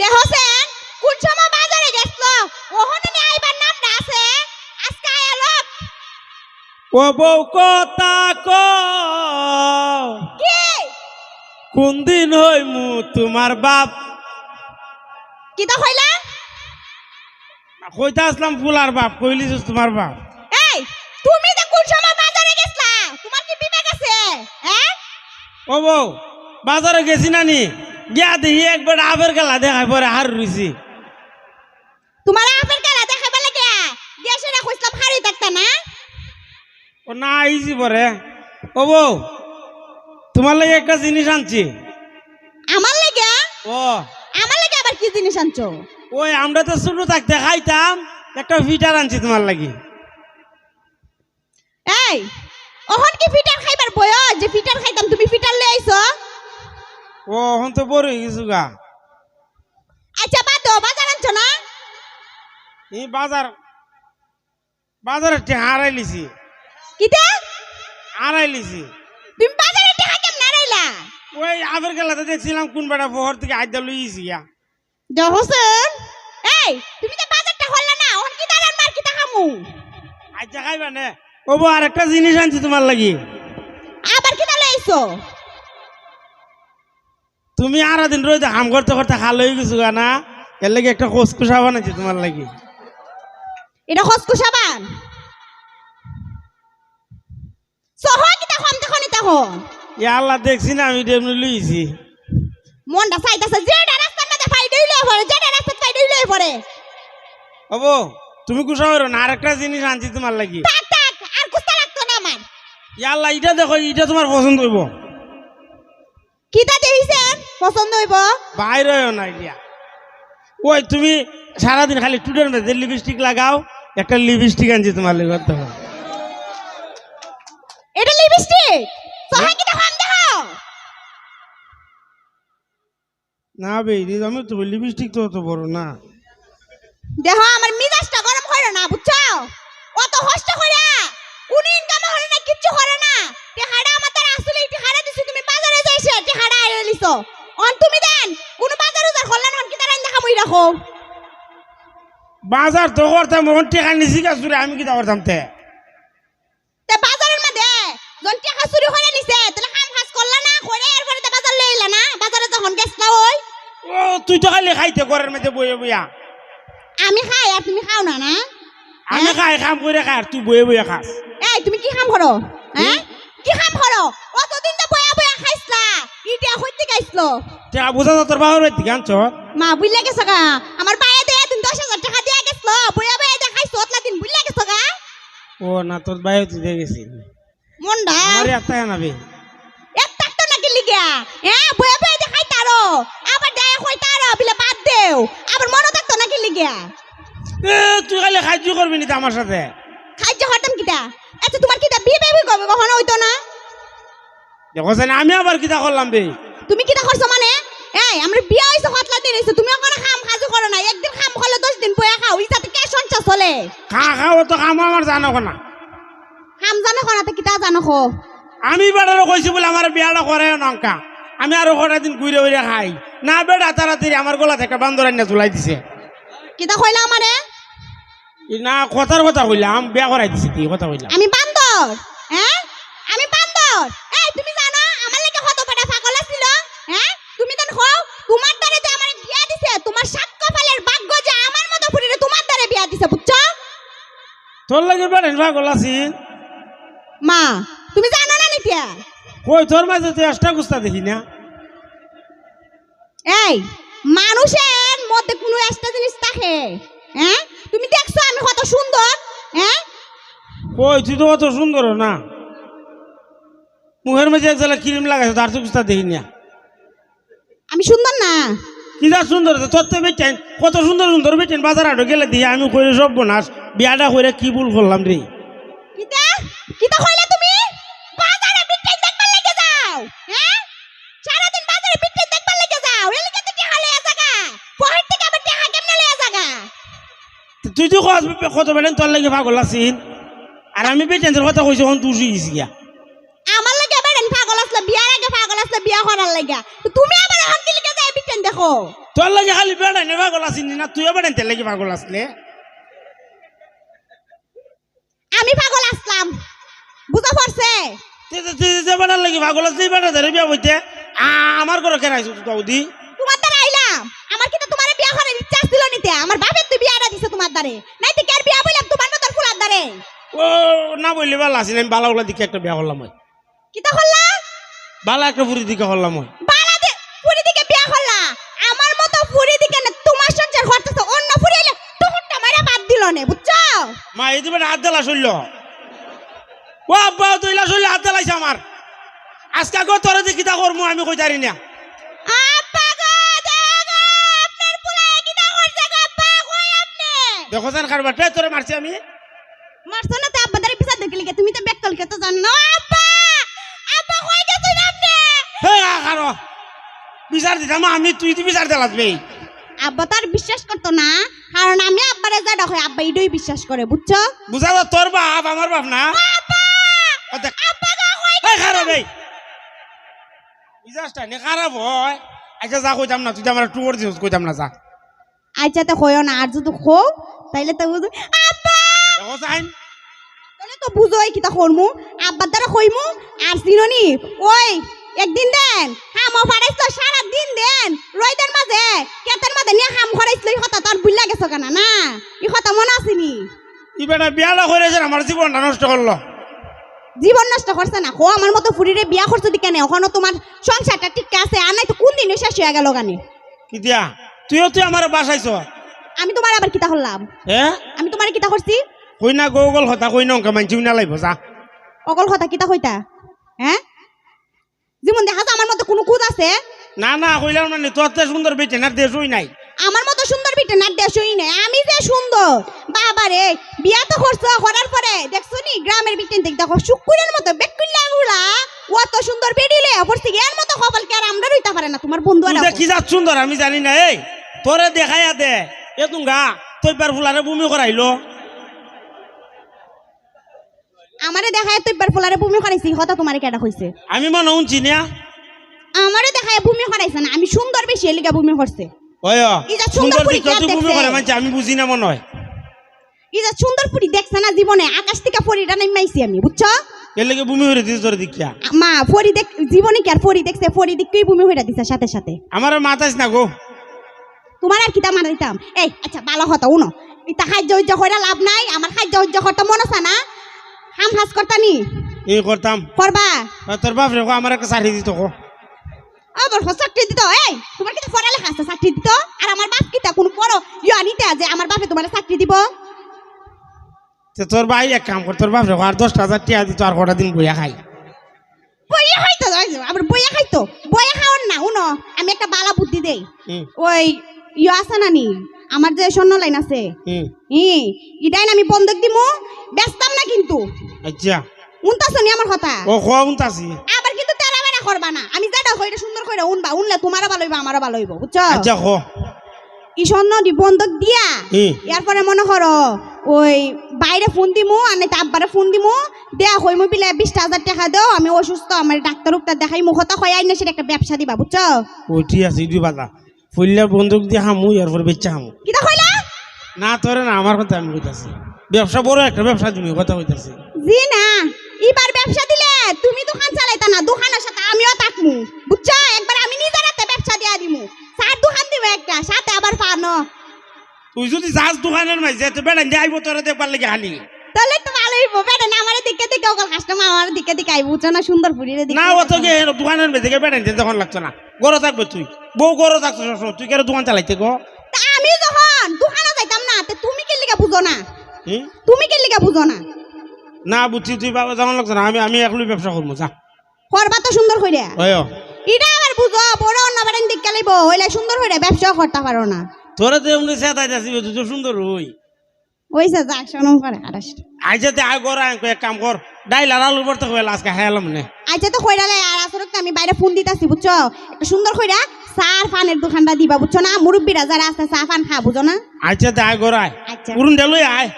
দেহছেন কোন সময় বাজারে গেছিল? ওহনে নি আইবার নাম না আছে? আজকে আয়ালো ও বউ কথা ক কি? কোন দিন হই মু তোমার বাপ? কি তো হইলা কইতা আসলাম ফুলার বাপ কইলিস তোমার বাপ। এই তুমি যে কোন সময় বাজারে গেছলা? তোমার কি বিবেক আছে? হ্যাঁ? ও বউ বাজারে গেছি নানি? গিয়া দেখি একবার আবের দেখাই পরে হার রুইছি তোমার দেখাবে লাগে? দেশে না কইছলাম হারি থাকতা না? ও না আইছি পরে। ও বউ তোমার লাগে একটা জিনিস আনছি। আমার লাগে? ও। আমার লাগে আবার কি জিনিস আনছো? ওই আমরা তো ছোট থাকতে খাইতাম একটা ফিটার আনছি তোমার লাগি। এই ওহন কি ফিটার খাইবার বয়স? যে ফিটার ও হন তো বড় হয়ে গেছো গা। আচ্ছা বাদ দাও বাজার আনছো না? এই বাজার বাজারে হারাই লিছি। কিতা? হারাই লিছি। তুমি বাজারে টাকা কেমন নারাইলা ওই আবের গেলাতে দেখছিলাম কোন বেটা বহর থেকে আইদা লইছি গা। হোসেন এই তুমি তো বাজারটা করলা না ওহন কি দাঁড়ান মার কি খামু আচ্ছা খাইবা নে। ও বউ আর একটা জিনিস আনছি তোমার লাগি। আবার কি আইছো তুমি আর দিন রোজ হাম করতে করতে খাল হয়ে গেছো না? এর লাগে একটা খোসকুসা বানাইছি তোমার লাগি। এটা হসকু সাবান আল্লাহ দেখছি না আমি লইছি। মনটা চাইতাছে যেটা রাস্তার মধ্যে ফাই দইলে পড়ে যেটা রাস্তার ফাই দইলে পড়ে ও তুমি কুসা করো না আর একটা জিনিস আনছি তোমার লাগি। তাক তাক আর কুস্তা লাগতো না আমার ই আল্লাহ এটা দেখো এটা তোমার পছন্দ হইব। কিতা দেখিছেন পছন্দ হইব? বাইরে না এটা ওই তুমি সারাদিন খালি টুডের মধ্যে লিপস্টিক লাগাও একটা লিপস্টিক আনছি তোমার লাগি দেখো এটা লিপস্টিক সহ কিতা কম দেখো। না বে আমি তো লিপস্টিক তো অত বড় না। দেখো আমার মিজাজটা গরম করে না বুঝছ? অত কষ্ট করে। উনি ইনকাম করে না কিচ্ছু করে না। টেহাড়া আমার তার আসলে টেহাড়া দিছি তুমি বাজারে যাইছে টেহাড়া আইরে লিছো অন তুমি দেন কোন বাজারে যা করলেন হন কি তার দেখা মই রাখো বাজার তো করতাম মন টেকা নিছি গাছুরে আমি কি করতাম তে? তে বাজারের মধ্যে জন টাকা চুরি করে নিছে তাহলে কাম কাজ করলা না করে এরপরে তে বাজার লইলা না বাজারে যখন গেছলা ওই ও তুই তো খালি খাইতে ঘরের মধ্যে বইয়ে বইয়া আমি খাই আর তুমি খাও না না? আমি খাই কাম করে খাই আর তুই বইয়ে বইয়ে খাস। এই তুমি কি কাম করো হ্যাঁ কি কাম করো অতদিন তো বয়া বয়া খাইছলা ইটা হইতে গাইছলো টেকা বোঝা তো তোর বাবার বাড়িতে গান চত মা বুঝলা গেছো গা আমার বাইরে দিয়ে দিন দশ হাজার টাকা দিয়ে গেছলো বয়া বয়া দিয়ে খাইছো অতলা দিন বুঝলা গেছো গা ও না তোর তুই দিয়ে গেছি মন্ডা আমার একটা আনাবে। এক থাকতো নাকি লিগা হ্যাঁ বয়া বয়া আবার দেয় কইতারো বিলে বাদ দেও। আবার মনে থাকতো নাকি লিগা এ তুই খালি সাহায্য করবি নি তো আমার সাথে? খাইছে হঠাম কিটা আচ্ছা তোমার কিটা বিয়ে দেখো আমি আবার কিতা করলাম বে? তুমি কিটা করছ মানে? এই আমরা বিয়ে হইছে হতলা দিন হইছে তুমি ওখানে খাম খাজু করো না একদিন খাম খলে দশ দিন বয়া খাও ইসাতে কে সঞ্চার চলে? খা খাও তো খাম আমার জানো না খাম জানো করাতে কিটা জানো খো? আমি বেড়ারও কইছি বলে আমার বিয়াটা করে নঙ্কা আমি আরও কটা দিন ঘুরে ঘুরে খাই। না বেড়া তাড়াতাড়ি আমার গলা থেকে বান্দর আনিয়া তুলাই দিছে। কিটা কইলা আমারে? না কথার কথা কইলাম বিয়া করাই দিছে কি কথা কইলাম। আমি বান্দর হ্যাঁ? আমি বান্দর। তুমি জানো আমার লাগে কত বড় পাগল ছিল হ্যাঁ? তুমি দেন খাও তোমার দ্বারে যে আমার বিয়া দিছে তোমার সাত কপালের ভাগ্য যে আমার মতো ফুটিরে তোমার দ্বারে বিয়া দিছে বুঝছ? তোর লাগে বেড়েন পাগল আছিস মা তুমি জানো না নিতিয়া? কই তোর মাঝে তুই এক্সট্রা গুস্তা দেখি না। এই মানুষের মধ্যে কোনো একটা জিনিস থাকে হ্যাঁ? তুমি দেখছ আমি কত সুন্দর হ্যাঁ? কই তুই তো অত সুন্দর না। মুখের মাঝে একজলা ক্রিম লাগাইছে তার তো গুস্তা দেখি না আমি সুন্দর না। কি যা সুন্দর তোর তো বেটেন কত সুন্দর সুন্দর বেটেন বাজার আটো গেলে দিয়ে আমি কইরে সব বোনাস বিয়াটা কইরে কি ভুল করলাম রে? কিতা? কিতা কইলা তুমি? বাজারে বিক্রি দেখবার লাগে যাও হ্যাঁ? সারাদিন বাজারে বিক্রি দেখবার লাগে যাও তো টাকা জাগা থেকে আবার টাকা কেমনে লইয়া জাগা তুই তো কত বেটেন তোর লাগে পাগল আছিস? আর আমি বেটেনের কথা কইছি এখন তুই গিয়া আমার লাগে বেড়েন পাগল আসলে বিয়ার আগে পাগল আসলে বিয়া করার লাগে। তুমি কি লিগে যাই দেখো? তোর লাগে খালি বেড়াইনে পাগল আসিনি না তুইও বেড়াইতে লাগে পাগল আসলে আমি পাগল আসলাম। বুঝা পড়ছে? তে- তে- তে- যে বেড়ার লাগে পাগল আসলে বেড়া ধরে বিয়া বইতে। আমার ঘরে কেন বৌদি তোমার দ্বারা আইলাম। আমার কিন্তু তোমার বিয়া করার ইচ্ছা ছিল নিতে। আমার বাপের তুই বিয়াটা দিছে তোমার দ্বারে। নাই তো কার বিয়া বললাম তোমার মতন ফুলার দ্বারে? ও না বললে ভালো আসিনি আমি বালাগুলা দিকে একটা বিয়া করলাম কিতা করলা? বালা একটা বুড়ি দিকে করলাম ওই। বালা দে দিকে বিয়া করলা আমার মতো পুরি দিকে না তোমার সংসার করতেছে অন্য পুরি এলে টুকুরটা মারা বাদ দিল নে বুঝছ? মা এই তুমি হাত দেলা শৈল ও আব্বা তুইলা শৈল হাত দেলাইছে আমার। আজকে গো তোরা যে কিতা করব আমি কই জানি না। দেখো দেখো জান কারবার তোরে মারছি আমি। মারছো না তো আব্বা দারে পিছা দেখলি তুমি তো বেকতল কে তো জানো। না কারও বিচার দিতাম আমি তুই দি বিচার দিলাস বে আব্বা তার বিশ্বাস করতো না কারণ আমি আব্বারে যা দেখো আব্বা এটাই বিশ্বাস করে বুঝছ? বুঝা তো তোর বাপ আমার বাপ না? খারাপ এই। মিজাজটা নে খারাপ হয়। আচ্ছা যা কইতাম না তুই তো আমার টুকর দিস কইতাম না যা। আচ্ছা তো কইও না আর যদি খো তাইলে তো বুঝো আব্বা! দেখো সাইন। তাহলে তো বুঝোই কিতা করমু আব্বার দ্বারা কইমু আর চিননি? ওই একদিন দেন। হাম ফাড়াইছ সারা দিন দেন। রইদের মাঝে কেতের মাঝে নিয়ে হাম ফাড়াইছিল এই কথা তোর বুঝলা গেছো কেন? না ই কথা মনে আসেনি ই বেটা বিয়াটা করেছে আমার জীবনটা নষ্ট করল? জীবন নষ্ট করছে না। হো আমার মতো ফুরিরে বিয়া করছ দি কেন? ওখানে তোমার সংসারটা ঠিক আছে আর নাই তো কোন দিনে শেষ হয়ে গেল গানে কি দিয়া? তুইও তুই আমার বাসাইছ। আমি তোমার আবার কিতা করলাম? হ্যাঁ আমি তোমার কিতা করছি? কই না গৌগল কথা কই না অঙ্কা মানছি না লাইব যা। অকল কথা কিতা কইতা? হ্যাঁ যেমন দেখা যায় আমার মতো কোনো কুদ আছে? না না কইলাম মানে তোর তো সুন্দর বেটে না দেশই নাই। আমার মতো সুন্দর বিটে না দেশই নাই। আমি যে সুন্দর বাবা রে বিয়া তো করছ করার পরে দেখছ নি গ্রামের বিটেন দেখ দেখো শুকুরের মতো বেকুল্লা গুলা অত সুন্দর বেডিলে পড়ছে এর মতো কপাল কে আর আমরা রইতে পারে না? তোমার বন্ধু যে কি যাত সুন্দর আমি জানি না এই তোরে দেখাইয়া দে এ তুঙ্গা তুই পার ফুলারে বমি করাইলো। আমারে দেখায় তুই পার ফলারে ভূমি করাইছি কথা তোমারে কেডা কইছে আমি মনে শুনছি না। আমারে দেখায় ভূমি করাইছে না আমি সুন্দর বেশি এলিগা ভূমি করছে ওই এই যে সুন্দর পরীক্ষা বমি দেখছে। করে মানছি আমি বুঝি না মনে হয়। যে সুন্দর পুরি দেখছে না জীবনে আকাশ থেকে ফরিটা নামাইছি আমি বুঝছ? এর লেগে বমি হয়ে দিস তোর দিকিয়া মা ফরি দেখ জীবনে কি আর ফরি দেখছে? ফরি দিককেই ভূমি হইরা দিছে সাথে সাথে। আমার মাথাইস না গো। তোমার আর কিতা দিতাম? এই আচ্ছা ভালো হতো উনো। ইতা খাদ্য হজ্য করে লাভ নাই আমার খাদ্য হজ্য করতে মন আছে না? হাম হাস করতানি? এই করতাম। করবা? তোর বাপ রে আমার একটা চাকরি দিত কো। আবার চাকরি দিত? এই তোমার কিতা পড়ালেখা আছে? চাকরি দিত? আর আমার বাপ কিতা কোন পড়ো? ইয়া নিতে যে আমার বাপে তোমার চাকরি দিব। তে তোর ভাই এক কাম কর তোর বাপ রে আর দশটা হাজার টিয়া দিত আর কটা দিন বইয়া খাই। বইয়া খাইতো আবার বইয়া খাইতো? বইয়া খাওয়ার না উনো আমি একটা বালা বুদ্ধি দেই। ওই ইয়া আছে না নি? আমার যে স্বর্ণ লাইন আছে। হুম। ই ইটাই না আমি বন্ধক দিমু ব্যস্তাম না কিন্তু। আচ্ছা। উনতাছ নি আমার কথা? ও খোয়া উনতাছি। আবার কিন্তু তেরা বেড়া করবা না। আমি যেটা কইটা সুন্দর কইরা উনবা। উনলে তোমারও ভালো হইবা আমারও ভালো হইব বুঝছ? আচ্ছা খো। ই স্বর্ণ দি বন্ধক দিয়া হুম। এরপরে মনে করো ওই বাইরে ফোন দিমু আর নাই আব্বারে ফোন দিমু দেয়া হইমু বিলে বিশ হাজার টাকা দাও আমি অসুস্থ আমার ডাক্তার উক্তার দেখাই মুখতা হয় আইনে সেটা একটা ব্যবসা দিবা বুঝছ? ও ঠিক আছে ইডি বাদা ফুললে বন্দুক দিয়ে হামু এরপর বেচা হামু। কিটা কইলা? না তোরে না আমার কথা আমি কইতাছি। ব্যবসা বড় একটা ব্যবসা তুমি কথা কইতাছি। জি না এবার ব্যবসা দিলে তুমি দোকান চালাইতা না দোকানের সাথে আমিও থাকমু। বুঝছ? একবার আমি নিজের হাতে ব্যবসা দিয়া দিমু। চার দোকান দিব একটা সাথে আবার পানো। তুই যদি যাস দোকানের মাঝে তো বেড়াই আইব তোরা দেখবার লাগে হালি তাহলে তো ভালোই বেটা না আমার দিকে দিকে আমার দিকে দিকে আই বুঝছ না সুন্দর পুরীরে দিকে না অত গে দোকানের বেড়াই দিয়ে তখন লাগতো না। গরো থাকবে তুই। বউ গরো সবসময় তুই কেন দোকান চালাইতে গো? তা আমি যখন দোকানে যাইতাম না তে তুমি কি লিগা বুঝো না? তুমি কি লিগা বুঝো না? না বুঝছি তুই বাবা যেমন লাগতো না আমি আমি একলই ব্যবসা করব যা। করবা তো সুন্দর কইরা ওই এটা আবার বুঝো বড় অন্য বাড়ির দিক গেলেই হইলে সুন্দর কইরা ব্যবসা করতে পারো না। তোরা তো এমনি চেতাই যাচ্ছি তুই তো সুন্দর হই। ওইসা যাক শোনো করে আড়াইশো আইসাতে আয় গর আয় এক কাম কর। ডাইল আর আলুর পড়তে হয়ে আজকে হেলম নে। আইজা তো কইরালে আর আসলে আমি বাইরে ফোন দিতাছি বুঝছ? একটা সুন্দর কইরা সার ফানের দোকানটা দিবা বুঝছ না? মুরব্বিরা যারা আছে চা ফান খা বুঝো না? আইসাতে আয় গর আয়। আচ্ছা। উড়ুন দেলুই আয়।